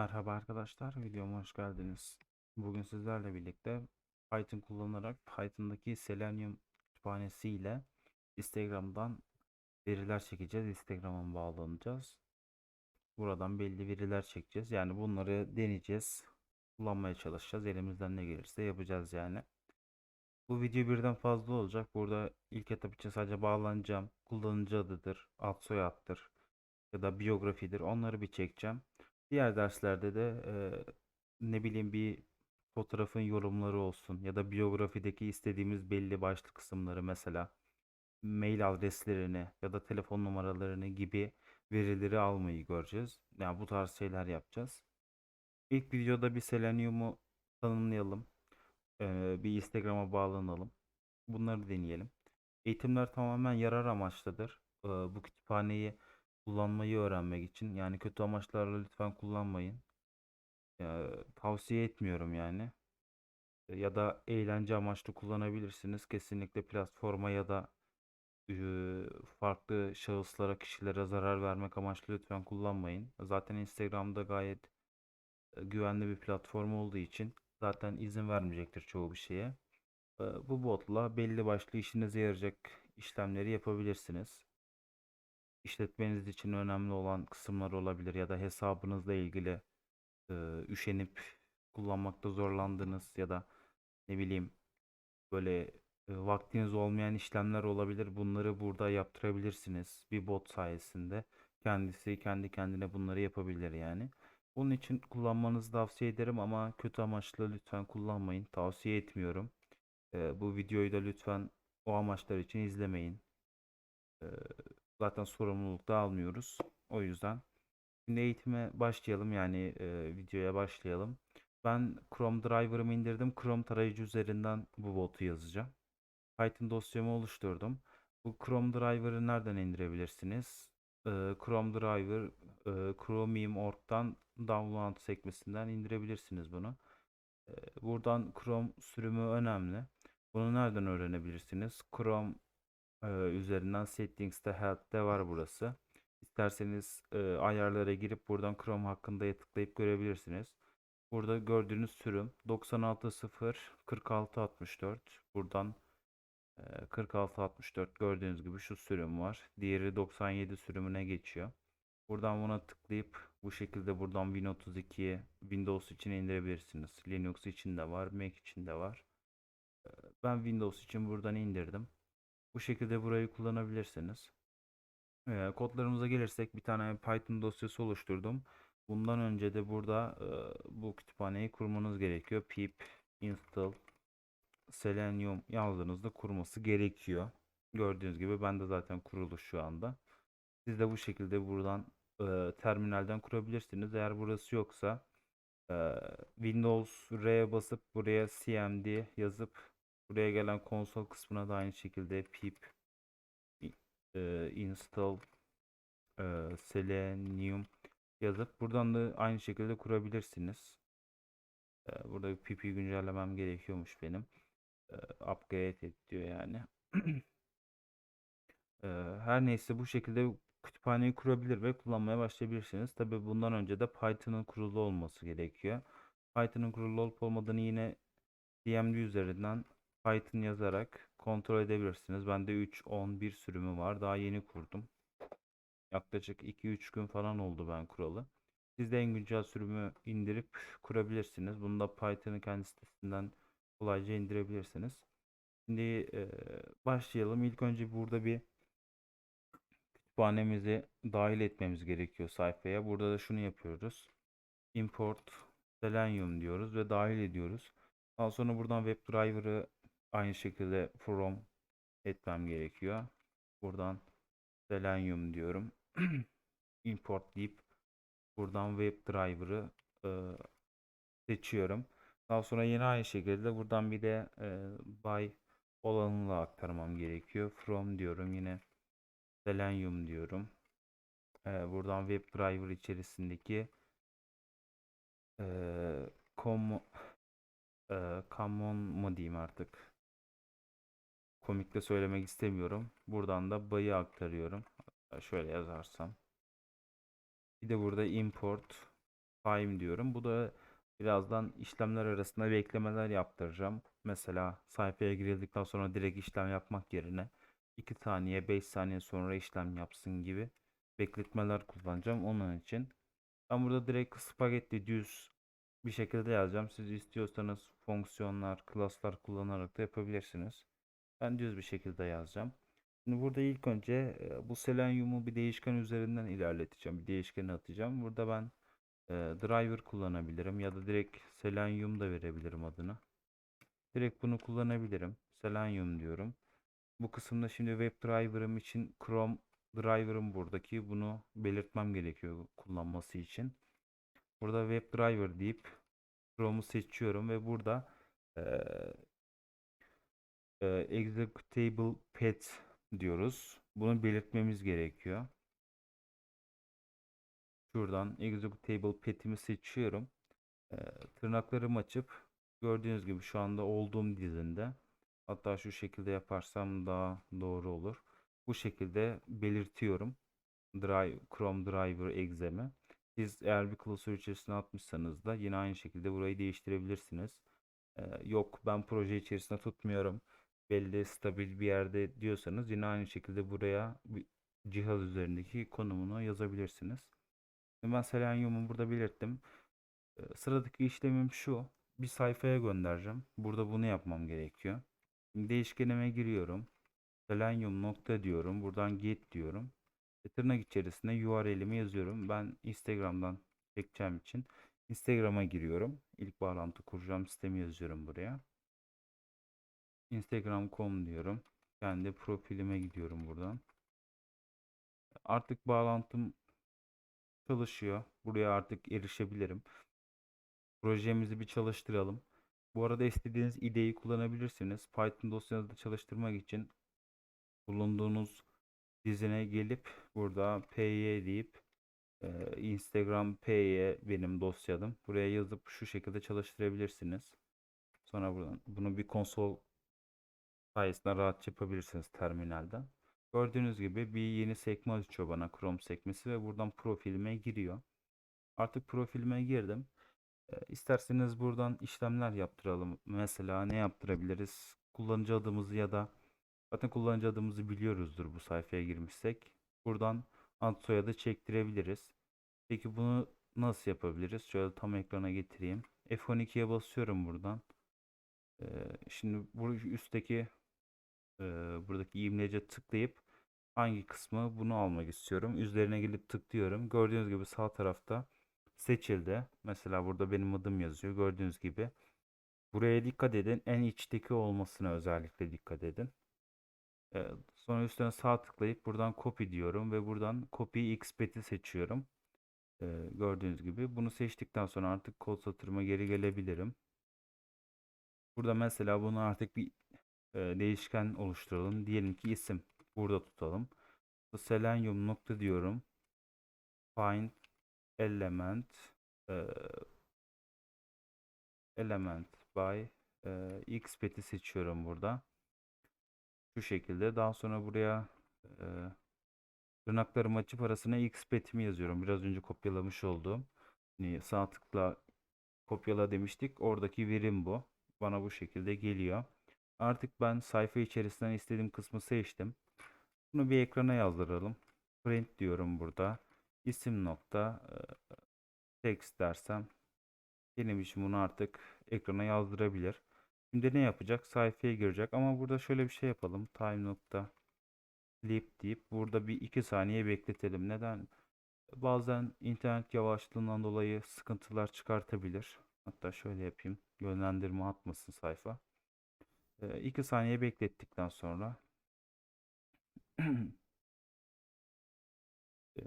Merhaba arkadaşlar, videoma hoş geldiniz. Bugün sizlerle birlikte Python kullanarak Python'daki Selenium kütüphanesi ile Instagram'dan veriler çekeceğiz. Instagram'a bağlanacağız. Buradan belli veriler çekeceğiz. Yani bunları deneyeceğiz. Kullanmaya çalışacağız. Elimizden ne gelirse yapacağız yani. Bu video birden fazla olacak. Burada ilk etap için sadece bağlanacağım. Kullanıcı adıdır, ad soyaddır ya da biyografidir. Onları bir çekeceğim. Diğer derslerde de eee, ne bileyim bir fotoğrafın yorumları olsun ya da biyografideki istediğimiz belli başlı kısımları mesela mail adreslerini ya da telefon numaralarını gibi verileri almayı göreceğiz. Yani bu tarz şeyler yapacağız. İlk videoda bir Selenium'u tanımlayalım. Eee, bir Instagram'a bağlanalım. Bunları deneyelim. Eğitimler tamamen yarar amaçlıdır. Eee, bu kütüphaneyi kullanmayı öğrenmek için. Yani kötü amaçlarla lütfen kullanmayın. Ya, tavsiye etmiyorum yani. Ya da eğlence amaçlı kullanabilirsiniz. Kesinlikle platforma ya da farklı şahıslara, kişilere zarar vermek amaçlı lütfen kullanmayın. Zaten Instagram'da gayet e, güvenli bir platform olduğu için zaten izin vermeyecektir çoğu bir şeye. E, Bu botla belli başlı işinize yarayacak işlemleri yapabilirsiniz. İşletmeniz için önemli olan kısımlar olabilir ya da hesabınızla ilgili e, üşenip kullanmakta zorlandığınız ya da ne bileyim böyle e, vaktiniz olmayan işlemler olabilir. Bunları burada yaptırabilirsiniz bir bot sayesinde. Kendisi kendi kendine bunları yapabilir yani. Bunun için kullanmanızı tavsiye ederim ama kötü amaçlı lütfen kullanmayın. Tavsiye etmiyorum. E, bu videoyu da lütfen o amaçlar için izlemeyin. E, zaten sorumluluk da almıyoruz. O yüzden Şimdi eğitime başlayalım yani e, videoya başlayalım. Ben Chrome Driver'ımı indirdim. Chrome tarayıcı üzerinden bu botu yazacağım. Python dosyamı oluşturdum. Bu Chrome Driver'ı nereden indirebilirsiniz? E, Chrome Driver e, Chromium.org'dan download sekmesinden indirebilirsiniz bunu. E, buradan Chrome sürümü önemli. Bunu nereden öğrenebilirsiniz? Chrome e, üzerinden Settings'te Help'te var burası. İsterseniz e, ayarlara girip buradan Chrome hakkında tıklayıp görebilirsiniz. Burada gördüğünüz sürüm 96.0 46.64. Buradan e, 46.64 gördüğünüz gibi şu sürüm var. Diğeri 97 sürümüne geçiyor. Buradan buna tıklayıp bu şekilde buradan Win32'ye Windows için indirebilirsiniz. Linux için de var, Mac için de var. Ben Windows için buradan indirdim. Bu şekilde burayı kullanabilirsiniz. Ee, kodlarımıza gelirsek bir tane Python dosyası oluşturdum. Bundan önce de burada e, bu kütüphaneyi kurmanız gerekiyor. pip install selenium yazdığınızda kurması gerekiyor. Gördüğünüz gibi ben de zaten kurulu şu anda. Siz de bu şekilde buradan e, terminalden kurabilirsiniz. Eğer burası yoksa e, Windows R'ye basıp buraya cmd yazıp buraya gelen konsol kısmına da aynı şekilde pip e, install e, selenium yazıp buradan da aynı şekilde kurabilirsiniz. E, burada bir pp güncellemem gerekiyormuş benim. E, upgrade et diyor yani. e, her neyse bu şekilde kütüphaneyi kurabilir ve kullanmaya başlayabilirsiniz. Tabi bundan önce de Python'ın kurulu olması gerekiyor. Python'ın kurulu olup olmadığını yine DMD üzerinden Python yazarak kontrol edebilirsiniz. Bende 3.11 sürümü var. Daha yeni kurdum. Yaklaşık 2-3 gün falan oldu ben kuralı. Siz de en güncel sürümü indirip kurabilirsiniz. Bunu da Python'ın kendi sitesinden kolayca indirebilirsiniz. Şimdi e, başlayalım. İlk önce burada bir kütüphanemizi dahil etmemiz gerekiyor sayfaya. Burada da şunu yapıyoruz. Import Selenium diyoruz ve dahil ediyoruz. Daha sonra buradan WebDriver'ı aynı şekilde from etmem gerekiyor. Buradan Selenium diyorum. Import deyip buradan WebDriver'ı e, seçiyorum. Daha sonra yine aynı şekilde buradan bir de e, by olanını aktarmam gerekiyor. From diyorum yine Selenium diyorum. E, buradan WebDriver içerisindeki e, com, e, common mu diyeyim artık komikle söylemek istemiyorum. Buradan da bayı aktarıyorum. Şöyle yazarsam. Bir de burada import time diyorum. Bu da birazdan işlemler arasında beklemeler yaptıracağım. Mesela sayfaya girildikten sonra direkt işlem yapmak yerine 2 saniye 5 saniye sonra işlem yapsın gibi bekletmeler kullanacağım onun için. Ben burada direkt spagetti düz bir şekilde yazacağım. Siz istiyorsanız fonksiyonlar, klaslar kullanarak da yapabilirsiniz. Ben düz bir şekilde yazacağım. Şimdi burada ilk önce e, bu selenyumu bir değişken üzerinden ilerleteceğim. Bir değişkene atacağım. Burada ben e, driver kullanabilirim ya da direkt selenyum da verebilirim adını. Direkt bunu kullanabilirim. Selenium diyorum. Bu kısımda şimdi web driver'ım için Chrome driver'ım buradaki bunu belirtmem gerekiyor kullanması için. Burada web driver deyip Chrome'u seçiyorum ve burada eee e, executable path diyoruz. Bunu belirtmemiz gerekiyor. Şuradan executable path'imi seçiyorum. E, tırnaklarımı açıp gördüğünüz gibi şu anda olduğum dizinde hatta şu şekilde yaparsam daha doğru olur. Bu şekilde belirtiyorum. Drive, Chrome Driver exe'mi. Siz eğer bir klasör içerisine atmışsanız da yine aynı şekilde burayı değiştirebilirsiniz. Ee, yok ben proje içerisinde tutmuyorum. Belli stabil bir yerde diyorsanız yine aynı şekilde buraya cihaz üzerindeki konumunu yazabilirsiniz. Ben Selenium'u burada belirttim. Ee, sıradaki işlemim şu. Bir sayfaya göndereceğim. Burada bunu yapmam gerekiyor. Değişkenime giriyorum. Selenium nokta diyorum. Buradan get diyorum. Ve tırnak içerisinde URL'imi yazıyorum. Ben Instagram'dan çekeceğim için Instagram'a giriyorum. İlk bağlantı kuracağım sistemi yazıyorum buraya. Instagram.com diyorum. Kendi profilime gidiyorum buradan. Artık bağlantım çalışıyor. Buraya artık erişebilirim. Projemizi bir çalıştıralım. Bu arada istediğiniz IDE'yi kullanabilirsiniz. Python dosyanızda çalıştırmak için bulunduğunuz dizine gelip burada py deyip e, Instagram py benim dosyadım. Buraya yazıp şu şekilde çalıştırabilirsiniz. Sonra buradan bunu bir konsol sayesinde rahat yapabilirsiniz terminalden. Gördüğünüz gibi bir yeni sekme açıyor bana Chrome sekmesi ve buradan profilime giriyor. Artık profilime girdim. E, isterseniz buradan işlemler yaptıralım. Mesela ne yaptırabiliriz? Kullanıcı adımızı ya da zaten kullanıcı adımızı biliyoruzdur bu sayfaya girmişsek. Buradan ad soyadı çektirebiliriz. Peki bunu nasıl yapabiliriz? Şöyle tam ekrana getireyim. F12'ye basıyorum buradan. E, şimdi bu üstteki buradaki imlece tıklayıp hangi kısmı bunu almak istiyorum. Üzerine gelip tıklıyorum. Gördüğünüz gibi sağ tarafta seçildi. Mesela burada benim adım yazıyor. Gördüğünüz gibi. Buraya dikkat edin. En içteki olmasına özellikle dikkat edin. Sonra üstüne sağ tıklayıp buradan copy diyorum ve buradan copy xpet'i seçiyorum. Gördüğünüz gibi. Bunu seçtikten sonra artık kod satırıma geri gelebilirim. Burada mesela bunu artık bir e, değişken oluşturalım. Diyelim ki isim. Burada tutalım. Selenium nokta diyorum. Find element e, element by e, x peti seçiyorum burada. Şu şekilde. Daha sonra buraya e, tırnaklarımı açıp arasına x petimi yazıyorum. Biraz önce kopyalamış olduğum. Yani sağ tıkla kopyala demiştik. Oradaki verim bu. Bana bu şekilde geliyor. Artık ben sayfa içerisinden istediğim kısmı seçtim. Bunu bir ekrana yazdıralım. Print diyorum burada. İsim nokta e, text dersem benim için bunu artık ekrana yazdırabilir. Şimdi ne yapacak? Sayfaya girecek ama burada şöyle bir şey yapalım. Time nokta sleep deyip burada bir iki saniye bekletelim. Neden? Bazen internet yavaşlığından dolayı sıkıntılar çıkartabilir. Hatta şöyle yapayım. Yönlendirme atmasın sayfa. 2 saniye beklettikten sonra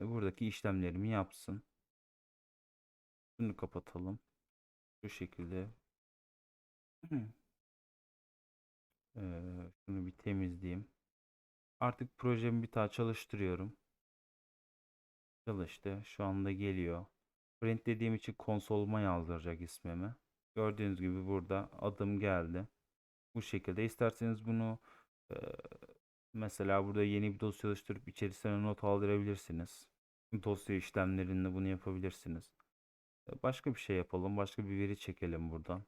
buradaki işlemlerimi yapsın. Şunu kapatalım. Şu şekilde. Ee, şunu bir temizleyeyim. Artık projemi bir daha çalıştırıyorum. Çalıştı. Şu anda geliyor. Print dediğim için konsoluma yazdıracak ismimi. Gördüğünüz gibi burada adım geldi. Bu şekilde. İsterseniz bunu mesela burada yeni bir dosya oluşturup içerisine not aldırabilirsiniz. Dosya işlemlerinde bunu yapabilirsiniz. Başka bir şey yapalım. Başka bir veri çekelim buradan.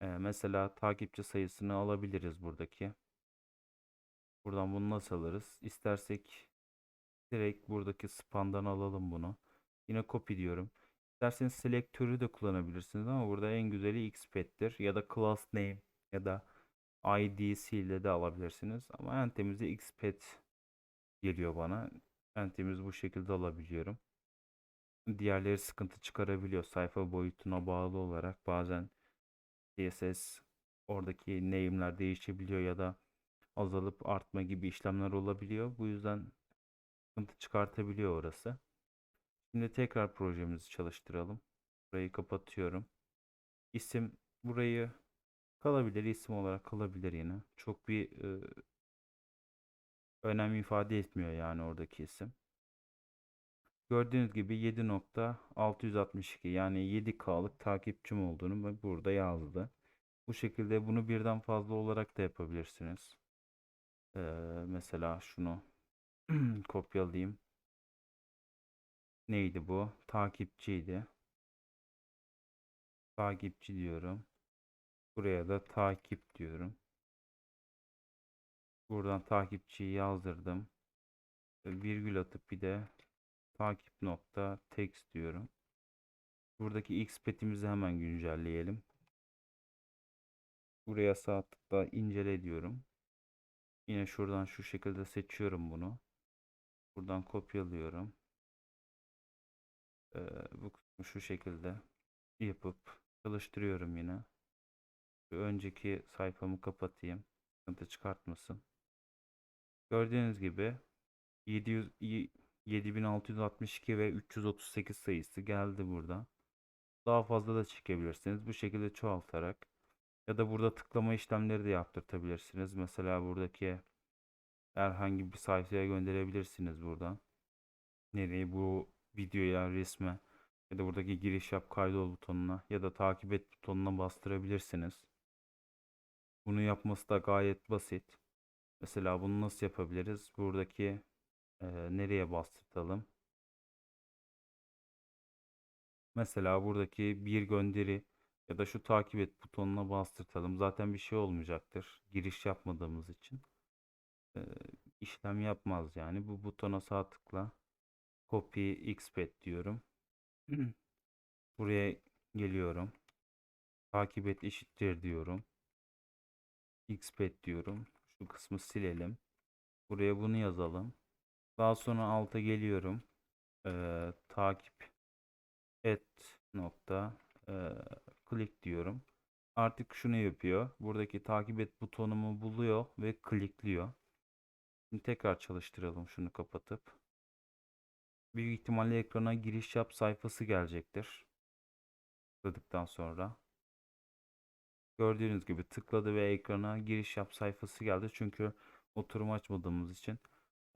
Mesela takipçi sayısını alabiliriz buradaki. Buradan bunu nasıl alırız? İstersek direkt buradaki spandan alalım bunu. Yine copy diyorum. İsterseniz selektörü de kullanabilirsiniz ama burada en güzeli xpet'tir ya da class name ya da id'si ile de alabilirsiniz. Ama en temizi xpet geliyor bana. En temiz bu şekilde alabiliyorum. Diğerleri sıkıntı çıkarabiliyor sayfa boyutuna bağlı olarak bazen CSS oradaki name'ler değişebiliyor ya da azalıp artma gibi işlemler olabiliyor. Bu yüzden sıkıntı çıkartabiliyor orası. Şimdi tekrar projemizi çalıştıralım. Burayı kapatıyorum. İsim burayı kalabilir, isim olarak kalabilir yine. Çok bir e, önem ifade etmiyor yani oradaki isim. Gördüğünüz gibi 7.662 yani 7K'lık takipçim olduğunu burada yazdı. Bu şekilde bunu birden fazla olarak da yapabilirsiniz. Ee, mesela şunu kopyalayayım. Neydi bu? Takipçiydi. Takipçi diyorum. Buraya da takip diyorum. Buradan takipçiyi yazdırdım. Virgül atıp bir de takip nokta text diyorum. Buradaki x petimizi hemen güncelleyelim. Buraya sağ tıkla incele diyorum. Yine şuradan şu şekilde seçiyorum bunu. Buradan kopyalıyorum. Ee, bu şu şekilde yapıp çalıştırıyorum yine. Bir önceki sayfamı kapatayım. Sıkıntı çıkartmasın. Gördüğünüz gibi 700 y- 7662 ve 338 sayısı geldi burada. Daha fazla da çekebilirsiniz. Bu şekilde çoğaltarak ya da burada tıklama işlemleri de yaptırtabilirsiniz. Mesela buradaki herhangi bir sayfaya gönderebilirsiniz buradan. Nereye bu videoya, resme ya da buradaki giriş yap kaydol butonuna ya da takip et butonuna bastırabilirsiniz. Bunu yapması da gayet basit. Mesela bunu nasıl yapabiliriz? Buradaki e, nereye bastırtalım? Mesela buradaki bir gönderi ya da şu takip et butonuna bastırtalım. Zaten bir şey olmayacaktır. Giriş yapmadığımız için. E, işlem yapmaz yani. Bu butona sağ tıkla. Copy xpet diyorum. Buraya geliyorum. Takip et eşittir diyorum. Xpet diyorum. Şu kısmı silelim. Buraya bunu yazalım. Daha sonra alta geliyorum. Ee, takip et nokta e, click diyorum. Artık şunu yapıyor. Buradaki takip et butonumu buluyor ve klikliyor. Şimdi tekrar çalıştıralım şunu kapatıp. Büyük ihtimalle ekrana giriş yap sayfası gelecektir. Tıkladıktan sonra. Gördüğünüz gibi tıkladı ve ekrana giriş yap sayfası geldi. Çünkü oturum açmadığımız için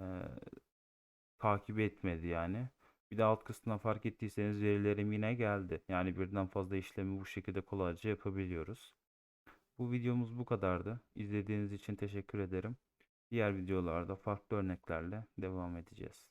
e, takip etmedi yani. Bir de alt kısmına fark ettiyseniz verilerim yine geldi. Yani birden fazla işlemi bu şekilde kolayca yapabiliyoruz. Bu videomuz bu kadardı. İzlediğiniz için teşekkür ederim. Diğer videolarda farklı örneklerle devam edeceğiz.